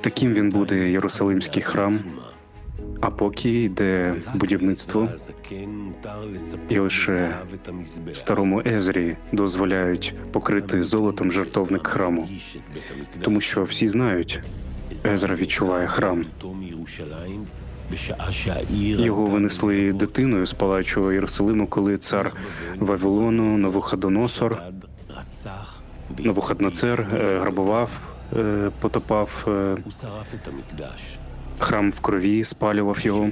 Таким він буде Єрусалимський храм, а поки йде будівництво, і лише старому Езрі дозволяють покрити золотом жертовник храму, тому що всі знають, Езра відчуває храм. Його винесли дитиною з палаючого Єрусалиму, коли цар Вавилону Навуходоносор Навуходнецер е, грабував, е, потопав е, храм в крові, спалював його.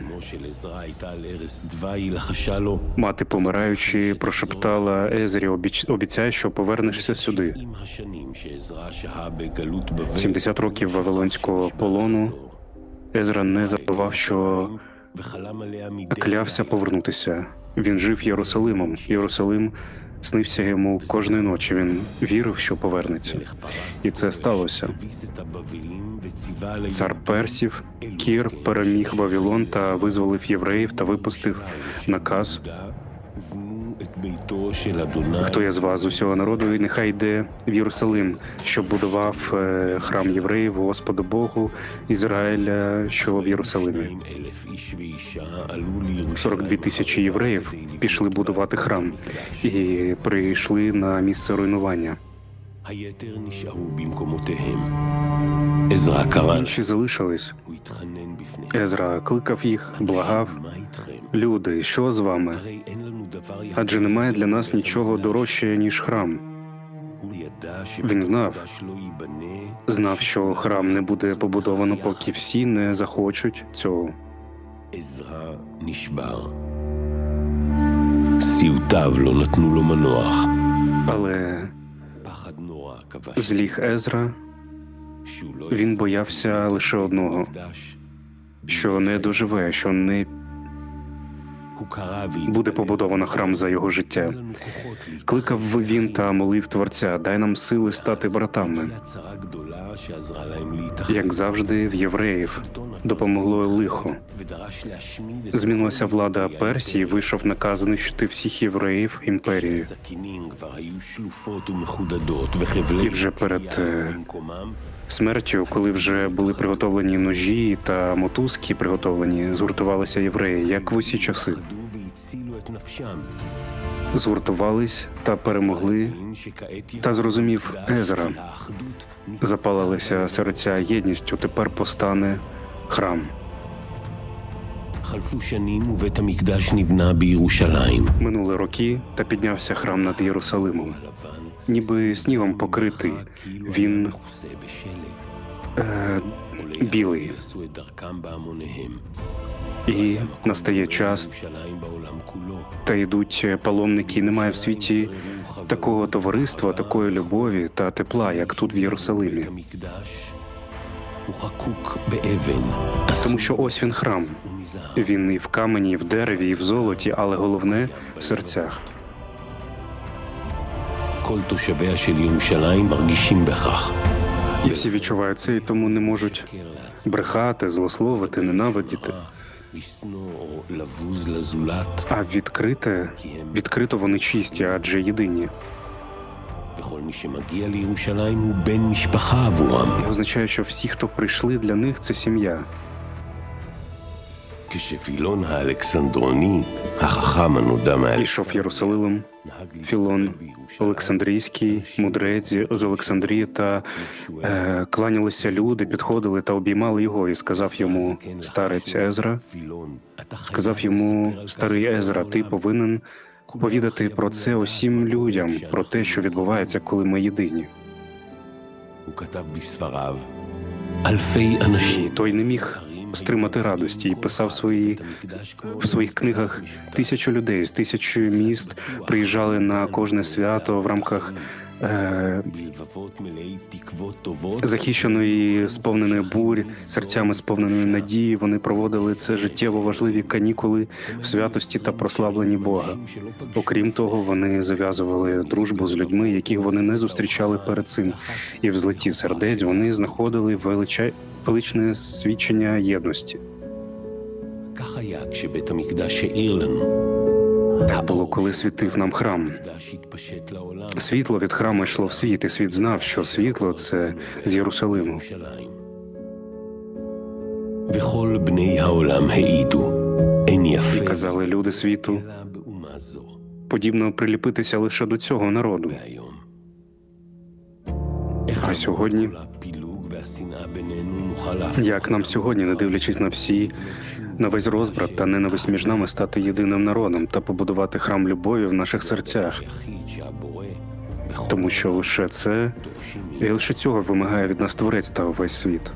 Мати, помираючи, прошептала Езрі, «Обіч- обіцяй, що повернешся сюди. 70 років вавилонського полону. Езра не забував, що клявся повернутися. Він жив Єрусалимом. Єрусалим снився йому кожної ночі. Він вірив, що повернеться, і це сталося. Цар персів Кір переміг Вавилон та визволив євреїв та випустив наказ. Хто є з вас з усього народу, і нехай йде в Єрусалим, що будував е, храм євреїв, Господу Богу Ізраїля, що в Єрусалимі. 42 тисячі євреїв пішли будувати храм і прийшли на місце руйнування. Інші залишились. Езра кликав їх, благав. Люди, що з вами? адже немає для нас нічого дорожче, ніж храм. Він знав, знав, що храм не буде побудовано, поки всі не захочуть цього. Але зліг Езра. Він боявся лише одного, що не доживе, що не Буде побудовано храм за його життя. Кликав він та молив творця. Дай нам сили стати братами. Як завжди, в євреїв допомогло лихо. Змінилася влада Персії. Вийшов наказ знищити всіх євреїв імперії. І вже перед е, смертю, коли вже були приготовлені ножі та мотузки, приготовлені, згуртувалися євреї, як в усі часи. Згуртувались та перемогли та зрозумів Езра. Запалилися серця єдністю. Тепер постане храм. Минули роки та піднявся храм над Єрусалимом. Ніби снігом покритий. Він е, білий. І настає час, та йдуть паломники. Немає в світі такого товариства, такої любові та тепла, як тут в Єрусалимі. Тому що ось він храм. Він і в камені, і в дереві, і в золоті, але головне в серцях. І всі відчувають це, і тому не можуть брехати, злословити, ненавидіти. לשנוא או לבוז לזולת, А відкрите, відкрито вони чисті, адже єдині. וכל מי שמגיע לירושלים הוא בן משפחה עבורם. І означає, що всі, хто прийшли для них, це сім'я. כשפילון האלכסנדרוני, החכם הנודע מעל Ішов Єрусалимом, Філон Олександрійський, мудрець з Олександрії, та е, кланялися люди, підходили та обіймали його, і сказав йому старець Езра. Сказав йому старий Езра, ти повинен повідати про це усім людям, про те, що відбувається, коли ми єдині. הוא כתב בספריו, אלפי אנשים І той не міг стримати радості і писав свої в своїх книгах. Тисячу людей з тисячі міст приїжджали на кожне свято в рамках е, захищеної, сповненої бурь, серцями сповненої надії. Вони проводили це життєво важливі канікули в святості та прославленні Бога. Окрім того, вони зав'язували дружбу з людьми, яких вони не зустрічали перед цим, і в злеті сердець вони знаходили величай. Величне свідчення єдності. Та було, коли світив нам храм. Світло від храму йшло в світ, і світ знав, що світло це з Єрусалиму. І казали люди світу. Подібно приліпитися лише до цього народу. А сьогодні як нам сьогодні, не дивлячись на всі, на весь розбрат та ненависть між нами стати єдиним народом та побудувати храм любові в наших серцях. Тому що лише це і лише цього вимагає від нас творець та увесь світ.